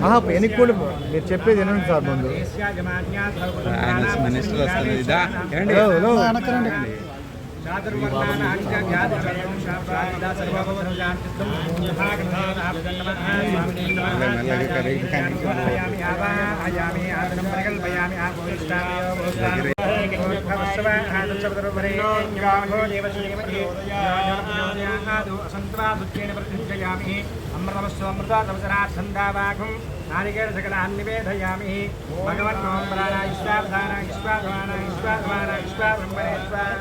ఆహా, వెనక్కి కూడా మీరు చెప్పేది వినండి సార్ ముందు. ఆయన మినిస్టర్ వస్తుంది ఇదా ఏంటి హలో, హలో. అమృతమస్వమృతాత్మసరార్థందావాఘం నారికేళ సకలాన్ని నివేదయామి భగవన్నోం ప్రాణ విశ్వాధాన విశ్వాధమాన नारिकेलसकलान् निवेदयामि भगवन्नोम्बराणाय विश्वाधानाय विश्वाधमानाय विश्वाधमानाय विश्वाब्रह्मणेश्वराय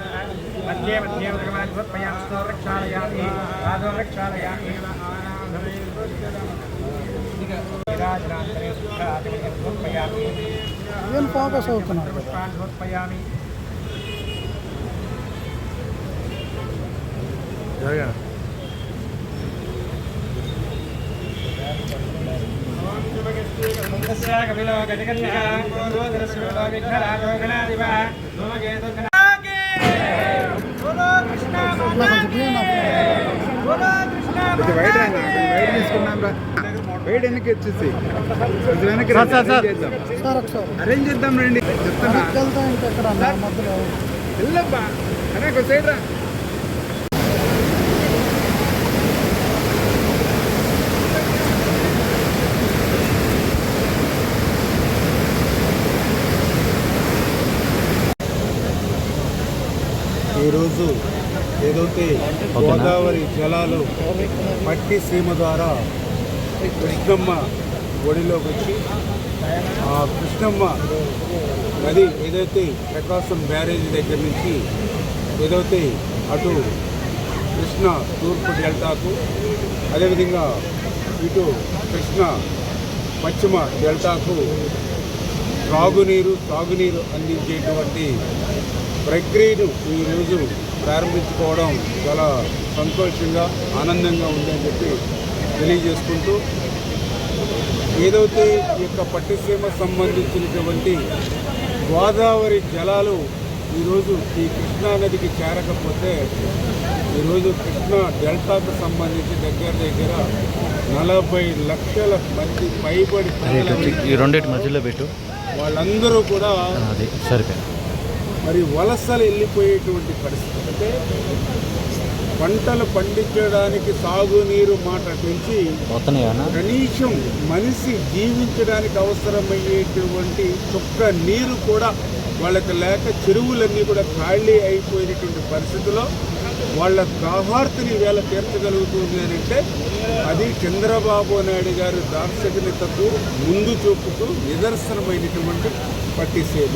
मध्ये मध्ये भगवान् भगवत्मयां स्तो प्रक्षालयामि पादो प्रक्षालयामि ಏನು ಪಾಪ ಸೌತ್ ನಾವು Yeah, yeah. వైడ్ వెనక్కి వచ్చేసి అరేంజ్ చేద్దాం రండి. చెప్తున్నా వెళ్తా ఇంకెక్కడ నా మధ్యలో. వెళ్ళబ్బా. అరే ఒక సైడ్ రా. ఈరోజు ఏదైతే గోదావరి జలాలు పట్టి సీమ ద్వారా కృష్ణమ్మ ఒడిలోకి వచ్చి ఆ కృష్ణమ్మ నది ఏదైతే ప్రకాశం బ్యారేజ్ దగ్గర నుంచి ఏదైతే అటు కృష్ణ తూర్పు డెల్టాకు అదేవిధంగా ఇటు కృష్ణ పశ్చిమ డెల్టాకు త్రాగునీరు తాగునీరు అందించేటువంటి ప్రక్రియను ఈరోజు ప్రారంభించుకోవడం చాలా సంతోషంగా ఆనందంగా ఉందని చెప్పి తెలియజేసుకుంటూ ఏదైతే ఈ యొక్క పట్టిసీమ సంబంధించినటువంటి గోదావరి జలాలు ఈరోజు ఈ కృష్ణా నదికి చేరకపోతే ఈరోజు కృష్ణా డెల్టాకు సంబంధించి దగ్గర దగ్గర నలభై లక్షల మంది పైబడి రెండింటి మధ్యలో పెట్టు. వాళ్ళందరూ కూడా అది సరిపోయింది. మరి వలసలు వెళ్ళిపోయేటువంటి పరిస్థితి అంటే పంటలు పండించడానికి సాగునీరు మాట నుంచి కనీసం మనిషి జీవించడానికి అవసరమయ్యేటువంటి చుక్క నీరు కూడా వాళ్ళకి లేక చెరువులన్నీ కూడా ఖాళీ అయిపోయినటువంటి పరిస్థితిలో వాళ్ళ దాహార్తిని వేళ తీర్చగలుగుతుంది అని అంటే అది చంద్రబాబు నాయుడు గారి దార్శనికతకు ముందు చూపుతూ నిదర్శనమైనటువంటి పట్టిసీమ.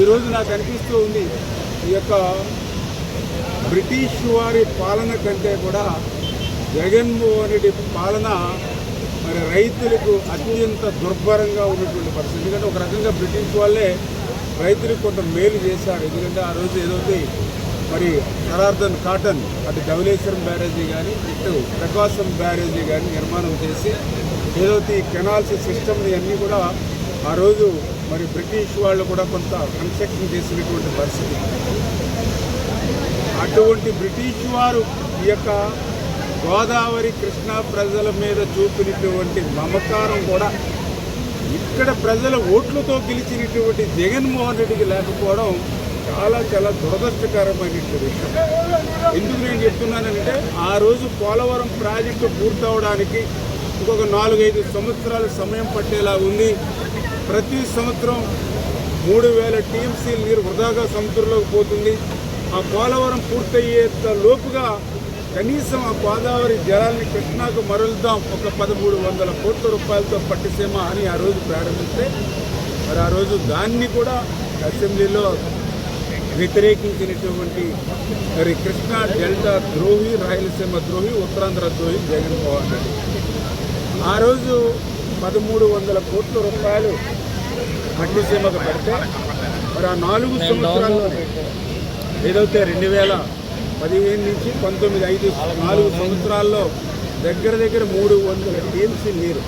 ఈరోజు నాకు అనిపిస్తూ ఉంది ఈ యొక్క బ్రిటిష్ వారి పాలన కంటే కూడా జగన్మోహన్ రెడ్డి పాలన మరి రైతులకు అత్యంత దుర్భరంగా ఉన్నటువంటి పరిస్థితి. ఎందుకంటే ఒక రకంగా బ్రిటిష్ వాళ్ళే రైతులకు కొంత మేలు చేశారు. ఎందుకంటే ఆ రోజు ఏదైతే మరి జనార్దన్ కాటన్ అటు ధవలేశ్వరం బ్యారేజీ కానీ ఇటు ప్రకాశం బ్యారేజీ కానీ నిర్మాణం చేసి ఏదైతే ఈ కెనాల్స్ సిస్టమ్ని అన్నీ కూడా ఆ రోజు మరి బ్రిటిష్ వాళ్ళు కూడా కొంత కన్స్ట్రక్షన్ చేసినటువంటి పరిస్థితి. అటువంటి బ్రిటిష్ వారు ఈ యొక్క గోదావరి కృష్ణా ప్రజల మీద చూపినటువంటి మమకారం కూడా ఇక్కడ ప్రజల ఓట్లతో గెలిచినటువంటి జగన్మోహన్ రెడ్డికి లేకపోవడం చాలా చాలా దురదృష్టకరమైనటువంటి విషయం. ఎందుకు నేను చెప్తున్నానంటే ఆ రోజు పోలవరం ప్రాజెక్టు పూర్తవడానికి ఇంకొక నాలుగైదు సంవత్సరాల సమయం పట్టేలా ఉంది. ప్రతి సంవత్సరం మూడు వేల టీఎంసీ నీరు వృధాగా సముద్రంలోకి పోతుంది. ఆ పోలవరం పూర్తయ్యేంత లోపుగా కనీసం ఆ గోదావరి జలాన్ని కృష్ణాకు మరలుద్దాం ఒక పదమూడు వందల కోట్ల రూపాయలతో పట్టిసీమ అని ఆ రోజు ప్రారంభిస్తే మరి ఆ రోజు దాన్ని కూడా అసెంబ్లీలో వ్యతిరేకించినటువంటి మరి కృష్ణా డెల్టా ద్రోహి రాయలసీమ ద్రోహి ఉత్తరాంధ్ర ద్రోహి జగన్మోహన్ రెడ్డి ఆ రోజు పదమూడు వందల కోట్ల రూపాయలు పట్టిసీమకు పెడితే మరి ఆ నాలుగు సంవత్సరాల్లో ఏదైతే రెండు వేల పదిహేను నుంచి పంతొమ్మిది ఐదు నాలుగు సంవత్సరాల్లో దగ్గర దగ్గర మూడు వందల టీఎంసీ నీరు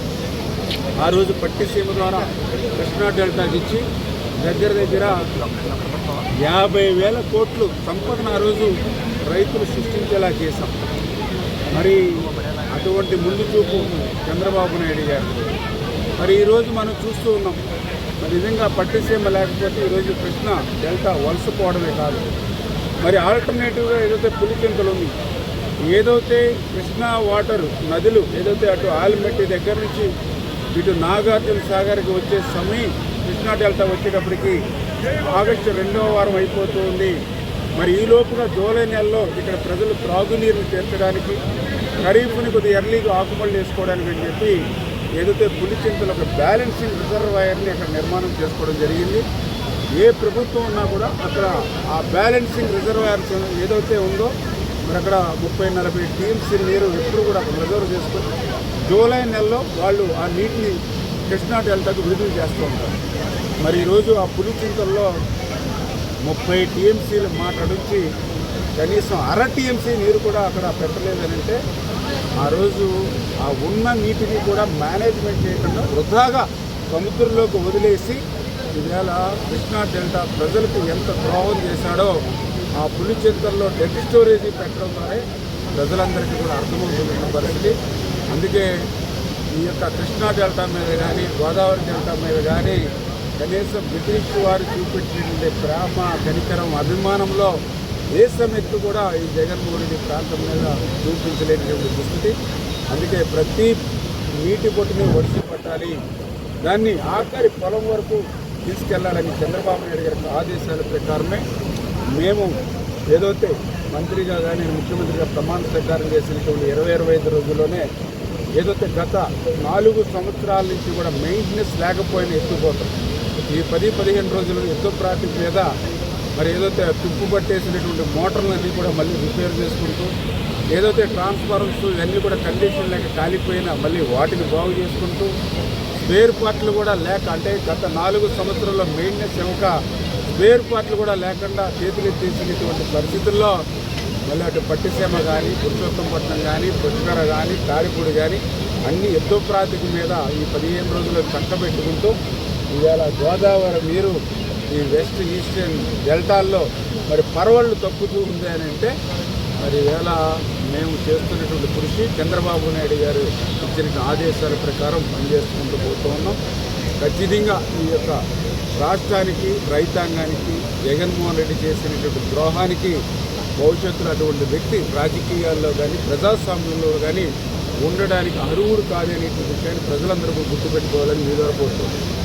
ఆ రోజు పట్టిసీమ ద్వారా కృష్ణా డెల్టాకి ఇచ్చి దగ్గర దగ్గర యాభై వేల కోట్లు సంపదను ఆ రోజు రైతులు సృష్టించేలా చేశాం. మరి అటువంటి ముందు చూపు చంద్రబాబు నాయుడు గారు. మరి ఈరోజు మనం చూస్తూ ఉన్నాం. మరి నిజంగా పట్టిసీమ లేకపోతే ఈరోజు కృష్ణ డెల్టా వలసపోవడమే కాదు. మరి ఆల్టర్నేటివ్గా ఏదైతే పులిచింతలు ఉంది ఏదైతే కృష్ణా వాటర్ నదులు ఏదైతే అటు ఆలిమెట్టి దగ్గర నుంచి ఇటు నాగార్జున సాగర్కి వచ్చే సమయం కృష్ణా డెల్టా వచ్చేటప్పటికి ఆగస్టు రెండవ వారం అయిపోతుంది. మరి ఈ లోపుగా జూలై నెలలో ఇక్కడ ప్రజలు త్రాగునీరుని తీర్చడానికి ఖరీఫ్ని కొద్దిగా ఎర్లీగా ఆకుపళ్ళు వేసుకోవడానికి అని చెప్పి ఏదైతే పులిచింతలు ఒక బ్యాలెన్సింగ్ రిజర్వాయర్ని అక్కడ నిర్మాణం చేసుకోవడం జరిగింది. ఏ ప్రభుత్వం ఉన్నా కూడా అక్కడ ఆ బ్యాలెన్సింగ్ రిజర్వాయర్స్ ఏదైతే ఉందో మరి అక్కడ ముప్పై నలభై టీమ్స్ నీరు ఎప్పుడు కూడా అక్కడ రిజర్వ్ చేసుకుని జూలై నెలలో వాళ్ళు ఆ నీటిని కృష్ణా డెల్టాకు విడుదల చేస్తూ ఉంటారు. మరి ఈరోజు ఆ పులిచింతల్లో ముప్పై టీఎంసీలు మాట్లాడించి కనీసం అర టీఎంసీ నీరు కూడా అక్కడ పెట్టలేదని అంటే ఆ రోజు ఆ ఉన్న నీటిని కూడా మేనేజ్మెంట్ చేయకుండా వృధాగా సముద్రంలోకి వదిలేసి ఈవేళ కృష్ణా డెల్టా ప్రజలకు ఎంత ద్రోహం చేశాడో ఆ పులిచింతల్లో డెడ్ స్టోరేజీ పెట్టడం ద్వారా ప్రజలందరికీ కూడా అర్థమవుతున్న పరిస్థితి. అందుకే ఈ యొక్క కృష్ణా డెల్టా మీద కానీ గోదావరి డెల్టా మీద కానీ కనీసం బ్రిటిష్ వారు చూపించినటువంటి ప్రేమ కనికరం అభిమానంలో దేశం ఎత్తు కూడా ఈ జగన్మోహన్ రెడ్డి ప్రాంతం మీద చూపించలేనటువంటి దుస్థితి. అందుకే ప్రతి నీటి బొట్టుని వర్షం పట్టాలి. దాన్ని ఆఖరి పొలం వరకు తీసుకెళ్ళాలని చంద్రబాబు నాయుడు గారి ఆదేశాల ప్రకారమే మేము ఏదైతే మంత్రిగా కానీ ముఖ్యమంత్రిగా ప్రమాణ స్వీకారం చేసినటువంటి ఇరవై ఇరవై ఐదు రోజుల్లోనే ఏదైతే గత నాలుగు సంవత్సరాల నుంచి కూడా మెయింటెనెన్స్ లేకపోయినా ఎత్తుపోతాం ఈ పది పదిహేను రోజులు యుద్ధ ట్రాఫిక్ మీద మరి ఏదైతే తుప్పు పట్టేసినటువంటి మోటార్లన్నీ కూడా మళ్ళీ రిపేర్ చేసుకుంటూ ఏదైతే ట్రాన్స్ఫార్మర్స్ ఇవన్నీ కూడా కండిషన్ లేక కాలిపోయినా మళ్ళీ వాటిని బాగు చేసుకుంటూ స్పేర్ పార్ట్లు కూడా లేక అంటే గత నాలుగు సంవత్సరాల్లో మెయింటెనెన్స్ ఇవ్వక స్పేర్ పార్ట్లు కూడా లేకుండా చేతులెత్తేసినటువంటి పరిస్థితుల్లో మళ్ళీ అటు పట్టిసీమ కానీ పురుషోత్తంపట్నం కానీ పుష్కర కానీ తాడిపూడి కానీ అన్ని ఎద్దు ప్రాతిక మీద ఈ పదిహేను రోజులు చక్కబెట్టుకుంటూ ఇవాళ గోదావరి నీరు ఈ వెస్ట్ ఈస్టర్న్ డెల్టాల్లో మరి పరవళ్ళు తప్పుతూ ఉంది అని అంటే మరి ఇవాళ మేము చేస్తున్నటువంటి కృషి చంద్రబాబు నాయుడు గారు ఇచ్చిన ఆదేశాల ప్రకారం పనిచేసుకుంటూ పోతూ ఉన్నాం. ఖచ్చితంగా ఈ యొక్క రాష్ట్రానికి రైతాంగానికి జగన్మోహన్ రెడ్డి చేసినటువంటి ద్రోహానికి భవిష్యత్తులో అటువంటి వ్యక్తి రాజకీయాల్లో కానీ ప్రజాస్వామ్యంలో కానీ ఉండడానికి అర్హుడు కాదనేటువంటి విషయాన్ని ప్రజలందరూ గుర్తుపెట్టుకోవాలని మీ ద్వారా కోరుతున్నాను